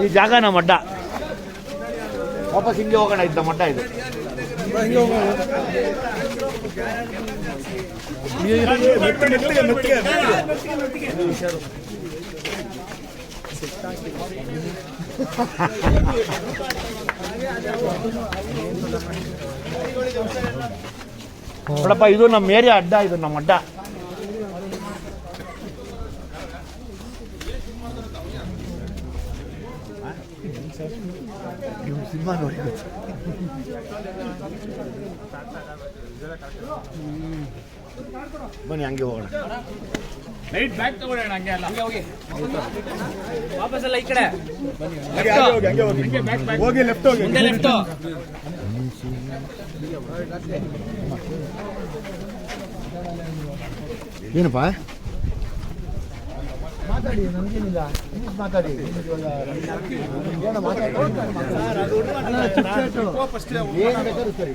ಈ ಜಾಗ ನಮ್ಮ ಅಡ್ಡ ವಾಪಸ್ ಹಿಂಗೆ ಹೋಗೋಣ ಇದ್ದ ಮಡ್ಡ ಇದು. ನೋಡಪ್ಪ ಇದು ನಮ್ಮ ಏರಿಯಾ ಅಡ್ಡ ಇದು ನಮ್ಮ ಅಡ್ಡ ಸಿನಿಮಾ ನೋಡಿ ಬನ್ನಿ ಹಂಗೆ ಹೋಗೋಣ. ಲೈಟ್ ಬ್ಯಾಕ್ ತಗೊಳ್ಳೋಣ ಹಂಗೆ ಅಲ್ಲ. ಹಂಗೆ ಹೋಗಿ. ವಾಪಸ್ ಅಲ್ಲ ಈ ಕಡೆ. ಹೋಗಿ ಹಂಗೆ ಹೋಗಿ. ಲೆಫ್ಟ್ ಹೋಗಿ ಮುಂದೆ ಲೆಫ್ಟ್ ಏನಪ್ಪ? ಮಾತಾಡಿ ನಮಗೇನಿಲ್ಲ. ಇಂಗ್ಲೀಷ್ ಮಾತಾಡಿ. ಏನೋ ಮಾತಾಡಿ. ಏನ್ ಬೇಕಾದ್ರೂ ಸರಿ.